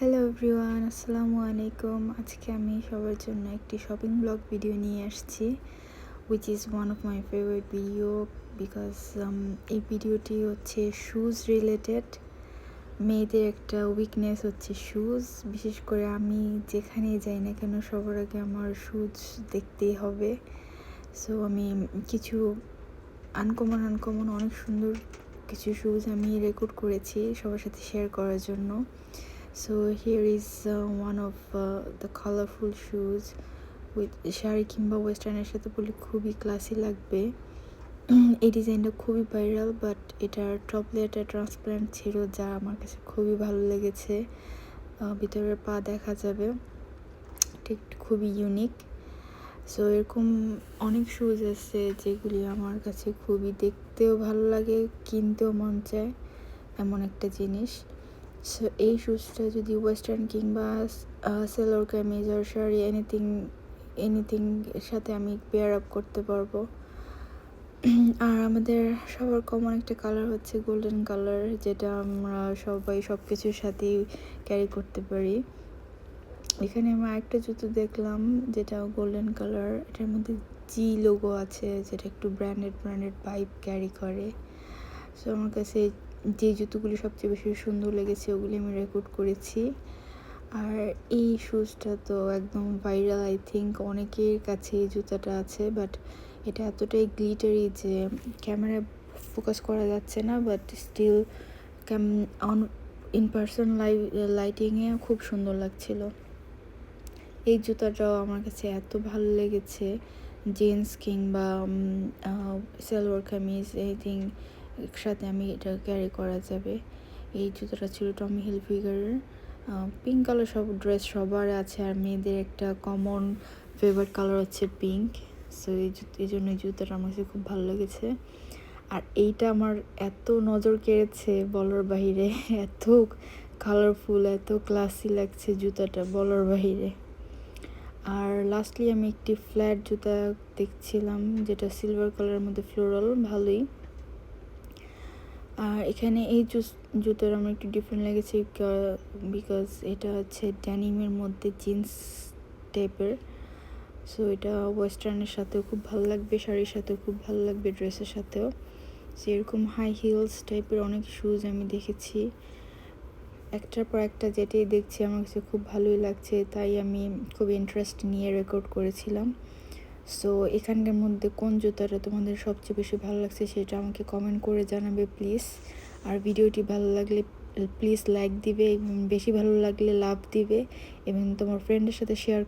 Hello everyone আসসালামু আলাইকুম। আজকে আমি সবার জন্য একটি শপিং ব্লগ ভিডিও নিয়ে আসছি which is one of my favourite video because এই ভিডিওটি হচ্ছে শুজ রিলেটেড মেয়েদের একটা উইকনেস হচ্ছে শুজ বিশেষ করে আমি যেখানেই যাই না কেন, সবার আগে আমার শুজ দেখতেই হবে। সো আমি কিছু আনকমন আনকমন অনেক সুন্দর কিছু শুজ আমি রেকর্ড করেছি সবার সাথে শেয়ার করার জন্য। So here is uh, one of uh, the colorful shoes with sari কিংবা ওয়েস্টার্নের সাথে পরলে খুবই ক্লাসি লাগবে। এই ডিজাইনটা খুবই ভাইরাল বাট এটার টপ লেয়ারটা ট্রান্সপারেন্ট ছিল যা আমার কাছে খুবই ভালো লেগেছে। ভিতরের পা দেখা যাবে। ঠিক খুবই ইউনিক সো এরকম অনেক শুজ আছে যেগুলি আমার কাছে খুবই দেখতেও ভালো লাগে কিনতেও মন চায় এমন একটা জিনিস। সো এই শুজটা যদি ওয়েস্টার্ন কিংবা সেলোর কামিজ আর শাড়ি এনিথিং এনিথিং এর সাথে আমি পেয়ার আপ করতে পারব। আর আমাদের সবার কমন একটা কালার হচ্ছে গোল্ডেন কালার যেটা আমরা সবাই সব কিছুর সাথেই ক্যারি করতে পারি। এখানে আমি একটা জুতো দেখলাম, যেটা গোল্ডেন কালার এটার মধ্যে জি লোগো আছে, যেটা একটু ব্র্যান্ডেড ব্র্যান্ডেড পাইপ ক্যারি করে। সো আমার কাছে যে জুতোগুলি সবচেয়ে বেশি সুন্দর লেগেছে, ওগুলি আমি রেকর্ড করেছি। আর এই শুজটা তো একদম ভাইরাল আই থিঙ্ক অনেকের কাছে এই জুতাটা আছে বাট এটা এতটাই গ্লিটারি যে ক্যামেরা ফোকাস করা যাচ্ছে না but still cam on in person লাই লাইটিংয়ে খুব সুন্দর লাগছিল। এই জুতাটাও আমার কাছে এত ভালো লেগেছে জিন্স কিংবা সালোয়ার কামিজ এই এনিথিং একসাথে আমি এটা ক্যারি করা যাবে। এই জুতোটা ছিল টমি হিল ফিগারের পিঙ্ক কালার সব ড্রেস সবার আছে আর মেয়েদের একটা কমন ফেভারিট কালার হচ্ছে পিঙ্ক সো এই এই জন্য এই জুতোটা আমার কাছে খুব ভালো লেগেছে। আর এইটা আমার এত নজর কেড়েছে বলার বাহিরে, এত কালারফুল এত ক্লাসি লাগছে জুতাটা বলার বাহিরে। আর লাস্টলি আমি একটি ফ্ল্যাট জুতা দেখছিলাম, যেটা সিলভার কালারের মধ্যে ফ্লোরাল ভালোই। আর এখানে এই জুস জুতোর আমার একটু ডিফারেন্ট লেগেছে বিকজ এটা হচ্ছে ড্যানিমের মধ্যে জিন্স টাইপের সো এটা ওয়েস্টার্নের সাথেও খুব ভালো লাগবে, শাড়ির সাথেও খুব ভালো লাগবে ড্রেসের সাথেও। সো এরকম হাই হিলস টাইপের অনেক শুজ আমি দেখেছি। একটার পর একটা যেটাই দেখছি, আমার কাছে খুব ভালোই লাগছে, তাই আমি খুব ইন্টারেস্ট নিয়ে রেকর্ড করেছিলাম। সো এখানকার মধ্যে কোন জুতাটা তোমাদের সবচেয়ে বেশি ভালো লাগছে সেটা আমাকে কমেন্ট করে জানাবে প্লিজ আর ভিডিওটি ভালো লাগলে প্লিজ লাইক দিবে এবং বেশি ভালো লাগলে লাভ দিবে এবং তোমার ফ্রেন্ডের সাথে শেয়ার